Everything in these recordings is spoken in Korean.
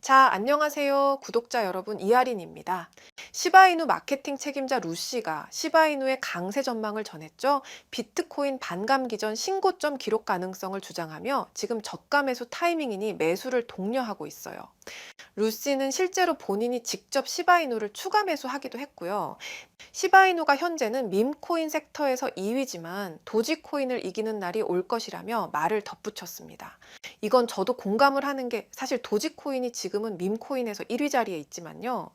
자, 안녕하세요. 구독자 여러분, 이하린입니다. 시바이누 마케팅 책임자 루시가 시바이누의 강세 전망을 전했죠. 비트코인 반감 기 전 신고점 기록 가능성을 주장하며 지금 저가 매수 타이밍이니 매수를 독려하고 있어요. 루시는 실제로 본인이 직접 시바이누를 추가 매수하기도 했고요. 시바이누가 현재는 밈코인 섹터에서 2위지만 도지코인을 이기는 날이 올 것이라며 말을 덧붙였습니다. 이건 저도 공감을 하는 게 사실 도지코인이 지금은 밈코인에서 1위 자리에 있지만요.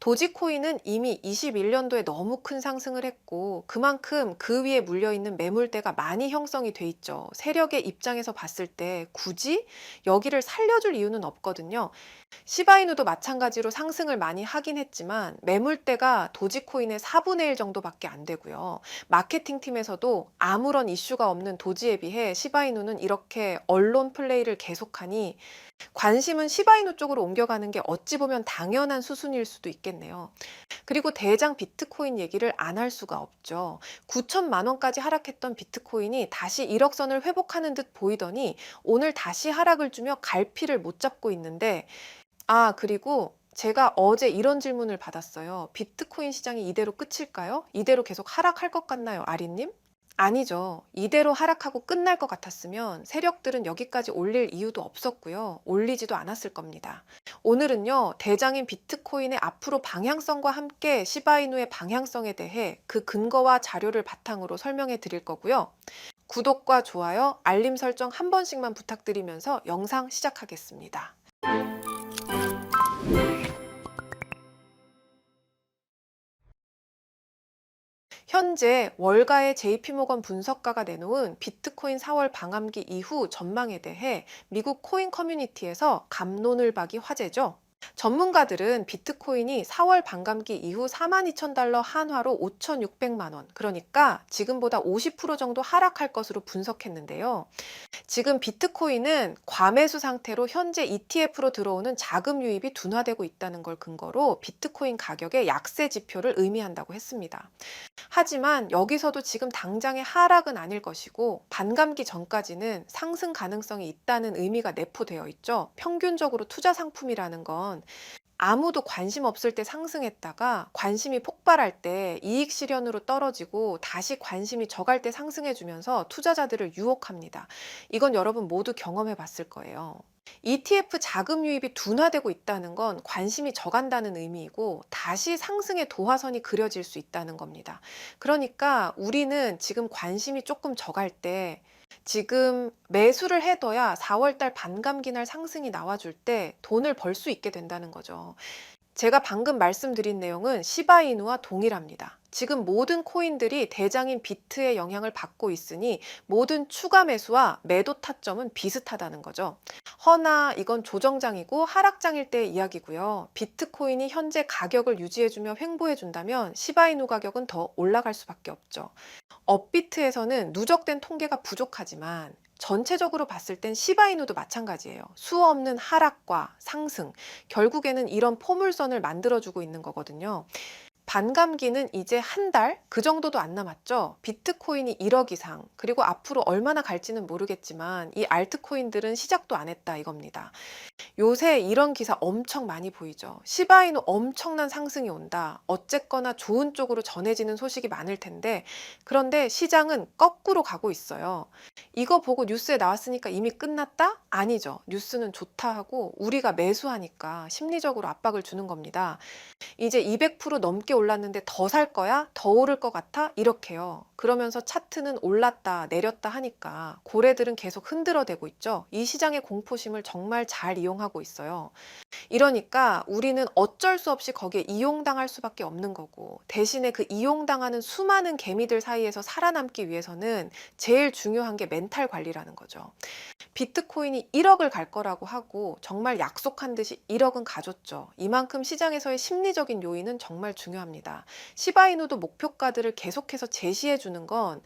도지코인은 이미 21년도에 너무 큰 상승을 했고 그만큼 그 위에 물려있는 매물대가 많이 형성이 돼 있죠. 세력의 입장에서 봤을 때 굳이 여기를 살려줄 이유는 없거든요. 시바이누도 마찬가지로 상승을 많이 하긴 했지만 매물대가 도지코인의 4분의 1 정도밖에 안 되고요. 마케팅 팀에서도 아무런 이슈가 없는 도지에 비해 시바이누는 이렇게 언론 플레이를 계속하니 관심은 시바이누 쪽으로 옮겨가는 게 어찌 보면 당연한 수순일 수도 있겠네요. 그리고 대장 비트코인 얘기를 안 할 수가 없죠. 9천만 원까지 하락했던 비트코인이 다시 1억 선을 회복하는 듯 보이더니 오늘 다시 하락을 주며 갈피를 못 잡고 있는데 아, 그리고 제가 어제 이런 질문을 받았어요. 비트코인 시장이 이대로 끝일까요? 이대로 계속 하락할 것 같나요, 아리님? 아니죠. 이대로 하락하고 끝날 것 같았으면 세력들은 여기까지 올릴 이유도 없었고요. 올리지도 않았을 겁니다. 오늘은요, 대장인 비트코인의 앞으로 방향성과 함께 시바이누의 방향성에 대해 그 근거와 자료를 바탕으로 설명해 드릴 거고요. 구독과 좋아요, 알림 설정 한 번씩만 부탁드리면서 영상 시작하겠습니다. 현재 월가의 JP모건 분석가가 내놓은 비트코인 4월 방함기 이후 전망에 대해 미국 코인 커뮤니티에서 감론을 박이 화제죠. 전문가들은 비트코인이 4월 반감기 이후 42,000달러 한화로 5,600만 원, 그러니까 지금보다 50% 정도 하락할 것으로 분석했는데요. 지금 비트코인은 과매수 상태로 현재 ETF로 들어오는 자금 유입이 둔화되고 있다는 걸 근거로 비트코인 가격의 약세 지표를 의미한다고 했습니다. 하지만 여기서도 지금 당장의 하락은 아닐 것이고 반감기 전까지는 상승 가능성이 있다는 의미가 내포되어 있죠. 평균적으로 투자 상품이라는 건 아무도 관심 없을 때 상승했다가 관심이 폭발할 때 이익 실현으로 떨어지고 다시 관심이 적을 때 상승해 주면서 투자자들을 유혹합니다. 이건 여러분 모두 경험해 봤을 거예요. ETF 자금 유입이 둔화되고 있다는 건 관심이 적한다는 의미이고 다시 상승의 도화선이 그려질 수 있다는 겁니다. 그러니까 우리는 지금 관심이 조금 적을 때 지금 매수를 해둬야 4월달 반감기 날 상승이 나와줄 때 돈을 벌 수 있게 된다는 거죠. 제가 방금 말씀드린 내용은 시바이누와 동일합니다. 지금 모든 코인들이 대장인 비트의 영향을 받고 있으니 모든 추가 매수와 매도 타점은 비슷하다는 거죠. 허나 이건 조정장이고 하락장일 때의 이야기고요. 비트코인이 현재 가격을 유지해주며 횡보해준다면 시바이누 가격은 더 올라갈 수밖에 없죠. 업비트에서는 누적된 통계가 부족하지만 전체적으로 봤을 땐 시바이누도 마찬가지예요. 수 없는 하락과 상승, 결국에는 이런 포물선을 만들어주고 있는 거거든요. 반감기는 이제 한 달 그 정도도 안 남았죠. 비트코인이 1억 이상 그리고 앞으로 얼마나 갈지는 모르겠지만 이 알트코인들은 시작도 안 했다 이겁니다. 요새 이런 기사 엄청 많이 보이죠. 시바이누 엄청난 상승이 온다. 어쨌거나 좋은 쪽으로 전해지는 소식이 많을 텐데 그런데 시장은 거꾸로 가고 있어요. 이거 보고 뉴스에 나왔으니까 이미 끝났다? 아니죠. 뉴스는 좋다 하고 우리가 매수하니까 심리적으로 압박을 주는 겁니다. 이제 200% 넘게 올랐는데 더 살 거야? 더 오를 것 같아? 이렇게요. 그러면서 차트는 올랐다 내렸다 하니까 고래들은 계속 흔들어대고 있죠. 이 시장의 공포심을 정말 잘 이용하고 있어요. 이러니까 우리는 어쩔 수 없이 거기에 이용당할 수밖에 없는 거고 대신에 그 이용당하는 수많은 개미들 사이에서 살아남기 위해서는 제일 중요한 게 멘탈 관리라는 거죠. 비트코인이 1억을 갈 거라고 하고 정말 약속한 듯이 1억은 가줬죠. 이만큼 시장에서의 심리적인 요인은 정말 중요합니다. 시바이누도 목표가들을 계속해서 제시해 주는 건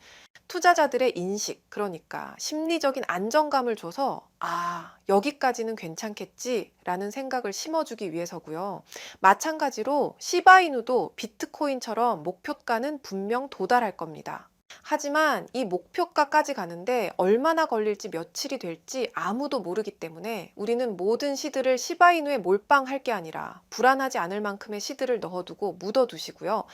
투자자들의 인식, 그러니까 심리적인 안정감을 줘서 아, 여기까지는 괜찮겠지라는 생각을 심어주기 위해서고요. 마찬가지로 시바이누도 비트코인처럼 목표가는 분명 도달할 겁니다. 하지만 이 목표가까지 가는데 얼마나 걸릴지 며칠이 될지 아무도 모르기 때문에 우리는 모든 시드를 시바이누에 몰빵할 게 아니라 불안하지 않을 만큼의 시드를 넣어두고 묻어두시고요.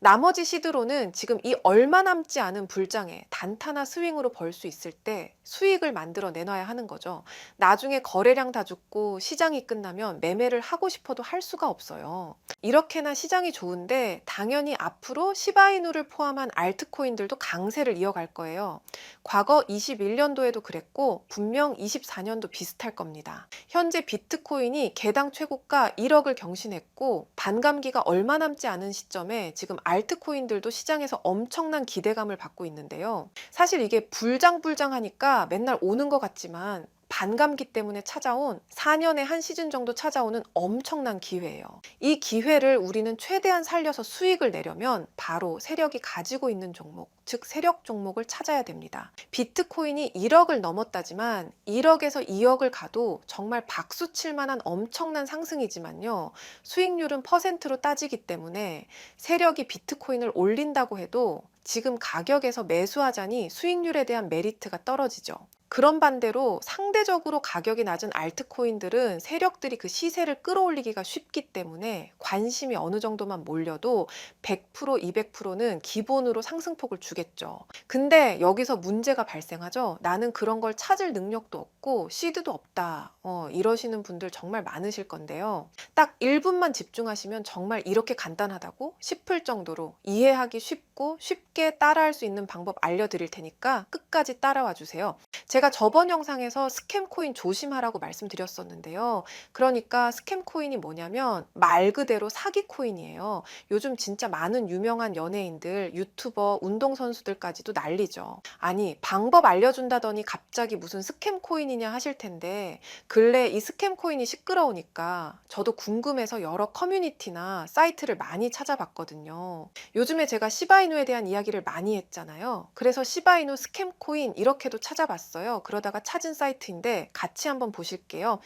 나머지 시드로는 지금 이 얼마 남지 않은 불장에 단타나 스윙으로 벌 수 있을 때 수익을 만들어 내놔야 하는 거죠. 나중에 거래량 다 죽고 시장이 끝나면 매매를 하고 싶어도 할 수가 없어요. 이렇게나 시장이 좋은데 당연히 앞으로 시바이누를 포함한 알트코인들도 강세를 이어갈 거예요. 과거 21년도에도 그랬고 분명 24년도 비슷할 겁니다. 현재 비트코인이 개당 최고가 1억을 경신했고 반감기가 얼마 남지 않은 시점에 지금 알트코인들도 시장에서 엄청난 기대감을 받고 있는데요. 사실 이게 불장불장하니까 맨날 오는 것 같지만 반감기 때문에 찾아온 4년에 한 시즌 정도 찾아오는 엄청난 기회예요. 이 기회를 우리는 최대한 살려서 수익을 내려면 바로 세력이 가지고 있는 종목, 즉 세력 종목을 찾아야 됩니다. 비트코인이 1억을 넘었다지만 1억에서 2억을 가도 정말 박수 칠 만한 엄청난 상승이지만요. 수익률은 퍼센트로 따지기 때문에 세력이 비트코인을 올린다고 해도 지금 가격에서 매수하자니 수익률에 대한 메리트가 떨어지죠. 그런 반대로 상대적으로 가격이 낮은 알트코인들은 세력들이 그 시세를 끌어올리기가 쉽기 때문에 관심이 어느 정도만 몰려도 100% 200%는 기본으로 상승폭을 주겠죠. 근데 여기서 문제가 발생하죠. 나는 그런 걸 찾을 능력도 없고 시드도 없다. 어, 이러시는 분들 정말 많으실 건데요. 딱 1분만 집중하시면 정말 이렇게 간단하다고 싶을 정도로 이해하기 쉽고 쉽게 따라할 수 있는 방법 알려드릴 테니까 끝까지 따라와 주세요. 제가 저번 영상에서 스캠 코인 조심하라고 말씀드렸었는데요. 그러니까 스캠 코인이 뭐냐면 말 그대로 사기 코인이에요. 요즘 진짜 많은 유명한 연예인들, 유튜버, 운동선수들까지도 난리죠. 아니, 방법 알려준다더니 갑자기 무슨 스캠 코인이 냐 하실 텐데, 근래 이 스캠 코인이 시끄러우니까 저도 궁금해서 여러 커뮤니티나 사이트를 많이 찾아봤거든요. 요즘에 제가 시바이누에 대한 이야기를 많이 했잖아요. 그래서 시바이누 스캠 코인 이렇게도 찾아봤어요. 그러다가 찾은 사이트인데 같이 한번 보실게요.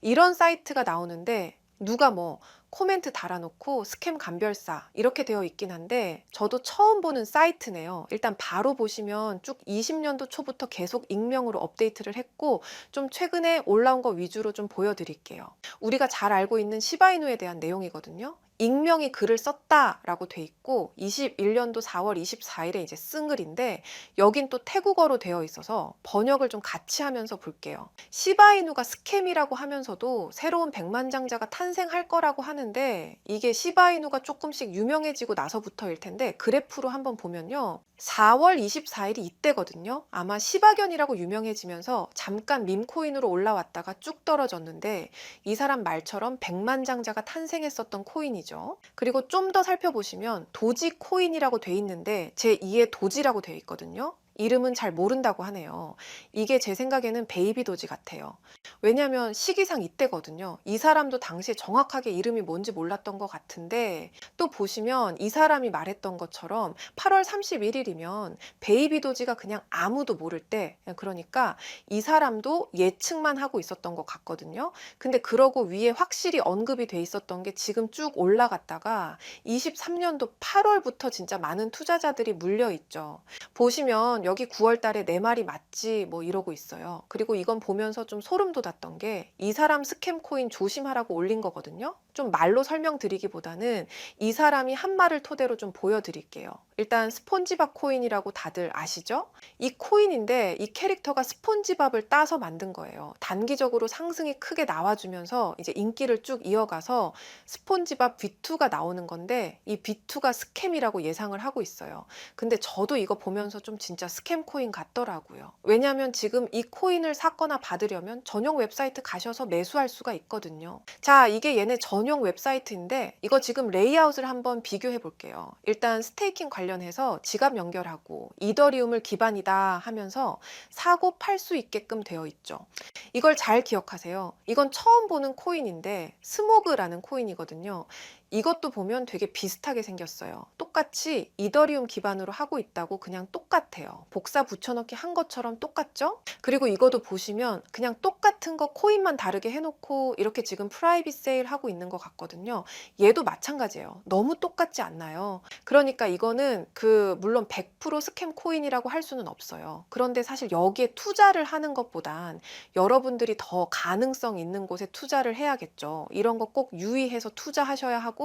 이런 사이트가 나오는데 누가 뭐 코멘트 달아놓고 스캠 감별사 이렇게 되어 있긴 한데 저도 처음 보는 사이트네요. 일단 바로 보시면 쭉 20년도 초부터 계속 익명으로 업데이트를 했고 좀 최근에 올라온 거 위주로 좀 보여드릴게요. 우리가 잘 알고 있는 시바이누에 대한 내용이거든요. 익명이 글을 썼다라고 돼 있고 21년도 4월 24일에 이제 쓴 글인데 여긴 또 태국어로 되어 있어서 번역을 좀 같이 하면서 볼게요. 시바이누가 스캠이라고 하면서도 새로운 백만장자가 탄생할 거라고 하는데 이게 시바이누가 조금씩 유명해지고 나서부터일 텐데 그래프로 한번 보면요. 4월 24일이 이때거든요. 아마 시바견이라고 유명해지면서 잠깐 밈코인으로 올라왔다가 쭉 떨어졌는데 이 사람 말처럼 백만장자가 탄생했었던 코인이죠. 그리고 좀 더 살펴보시면 도지 코인이라고 돼 있는데 제2의 도지라고 돼 있거든요. 이름은 잘 모른다고 하네요. 이게 제 생각에는 베이비 도지 같아요. 왜냐면 시기상 이때거든요. 이 사람도 당시에 정확하게 이름이 뭔지 몰랐던 것 같은데 또 보시면 이 사람이 말했던 것처럼 8월 31일이면 베이비 도지가 그냥 아무도 모를 때 그러니까 이 사람도 예측만 하고 있었던 것 같거든요. 근데 그러고 위에 확실히 언급이 돼 있었던 게 지금 쭉 올라갔다가 23년도 8월부터 진짜 많은 투자자들이 물려 있죠. 보시면 여기 9월 달에 내 말이 맞지 뭐 이러고 있어요. 그리고 이건 보면서 좀 소름 돋았던 게 이 사람 스캠 코인 조심하라고 올린 거거든요. 좀 말로 설명드리기보다는 이 사람이 한 말을 토대로 좀 보여드릴게요. 일단 스폰지밥 코인이라고 다들 아시죠? 이 코인인데 이 캐릭터가 스폰지밥을 따서 만든 거예요. 단기적으로 상승이 크게 나와주면서 이제 인기를 쭉 이어가서 스폰지밥 V2가 나오는 건데 이 V2가 스캠이라고 예상을 하고 있어요. 근데 저도 이거 보면서 좀 진짜 스캠 코인 같더라고요. 왜냐하면 지금 이 코인을 사거나 받으려면 전용 웹사이트 가셔서 매수할 수가 있거든요. 자, 이게 얘네 전용 웹사이트인데 이거 지금 레이아웃을 한번 비교해 볼게요. 일단 스테이킹 관련해서 지갑 연결하고 이더리움을 기반이다 하면서 사고 팔 수 있게끔 되어 있죠. 이걸 잘 기억하세요. 이건 처음 보는 코인인데 스모그라는 코인이거든요. 이것도 보면 되게 비슷하게 생겼어요. 똑같이 이더리움 기반으로 하고 있다고 그냥 똑같아요. 복사 붙여넣기 한 것처럼 똑같죠? 그리고 이것도 보시면 그냥 똑같은 거 코인만 다르게 해놓고 이렇게 지금 프라이빗 세일 하고 있는 것 같거든요. 얘도 마찬가지예요. 너무 똑같지 않나요? 그러니까 이거는 그 물론 100% 스캠 코인이라고 할 수는 없어요. 그런데 사실 여기에 투자를 하는 것보단 여러분들이 더 가능성 있는 곳에 투자를 해야겠죠. 이런 거 꼭 유의해서 투자하셔야 하고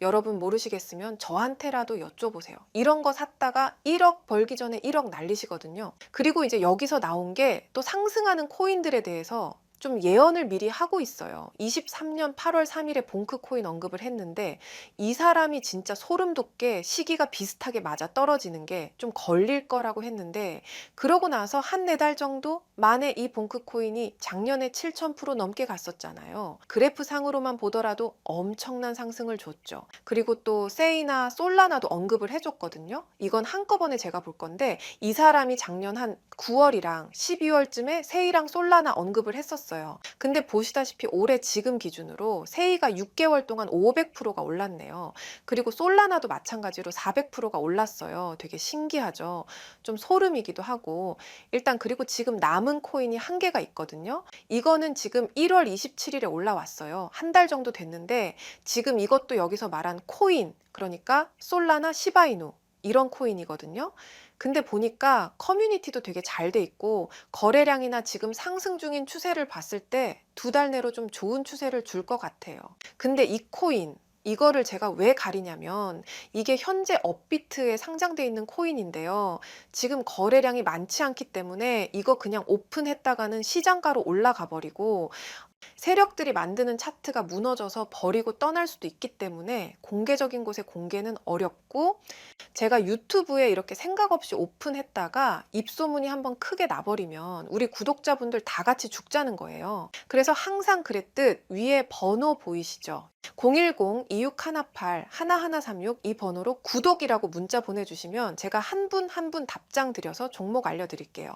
여러분 모르시겠으면 저한테라도 여쭤보세요. 이런 거 샀다가 1억 벌기 전에 1억 날리시거든요. 그리고 이제 여기서 나온 게 또 상승하는 코인들에 대해서 좀 예언을 미리 하고 있어요. 23년 8월 3일에 봉크 코인 언급을 했는데 이 사람이 진짜 소름 돋게 시기가 비슷하게 맞아 떨어지는 게 좀 걸릴 거라고 했는데 그러고 나서 한 네 달 정도 만에 이 봉크 코인이 작년에 7,000% 넘게 갔었잖아요. 그래프 상으로만 보더라도 엄청난 상승을 줬죠. 그리고 또 세이나 솔라나도 언급을 해줬거든요. 이건 한꺼번에 제가 볼 건데 이 사람이 작년 한 9월이랑 12월쯤에 세이랑 솔라나 언급을 했었어요. 근데 보시다시피 올해 지금 기준으로 세이가 6개월 동안 500%가 올랐네요. 그리고 솔라나도 마찬가지로 400%가 올랐어요. 되게 신기하죠. 좀 소름이기도 하고 일단 그리고 지금 남은 코인이 한 개가 있거든요. 이거는 지금 1월 27일에 올라왔어요. 한 달 정도 됐는데 지금 이것도 여기서 말한 코인 그러니까 솔라나 시바이누 이런 코인이거든요. 근데 보니까 커뮤니티도 되게 잘 돼 있고 거래량이나 지금 상승 중인 추세를 봤을 때 두 달 내로 좀 좋은 추세를 줄 것 같아요. 근데 이 코인 이거를 제가 왜 가리냐면 이게 현재 업비트에 상장돼 있는 코인인데요. 지금 거래량이 많지 않기 때문에 이거 그냥 오픈했다가는 시장가로 올라가 버리고 세력들이 만드는 차트가 무너져서 버리고 떠날 수도 있기 때문에 공개적인 곳에 공개는 어렵고 제가 유튜브에 이렇게 생각 없이 오픈했다가 입소문이 한번 크게 나버리면 우리 구독자분들 다 같이 죽자는 거예요. 그래서 항상 그랬듯 위에 번호 보이시죠? 010-2618-1136 이 번호로 구독이라고 문자 보내주시면 제가 한 분 한 분 답장 드려서 종목 알려드릴게요.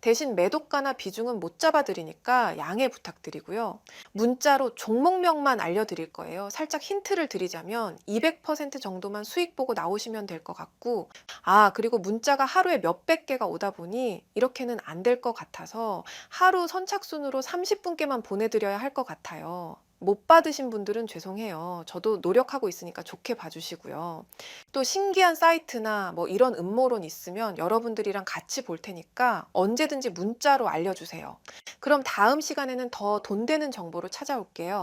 대신 매도가나 비중은 못 잡아드리니까 양해 부탁드리고요. 문자로 종목명만 알려드릴 거예요. 살짝 힌트를 드리자면 200% 정도만 수익 보고 나오시면 될 것 같고 아 그리고 문자가 하루에 몇백 개가 오다 보니 이렇게는 안 될 것 같아서 하루 선착순으로 30분께만 보내드려야 할 것 같아요. 못 받으신 분들은 죄송해요. 저도 노력하고 있으니까 좋게 봐주시고요. 또 신기한 사이트나 뭐 이런 음모론 있으면 여러분들이랑 같이 볼 테니까 언제든지 문자로 알려주세요. 그럼 다음 시간에는 더 돈 되는 정보로 찾아올게요.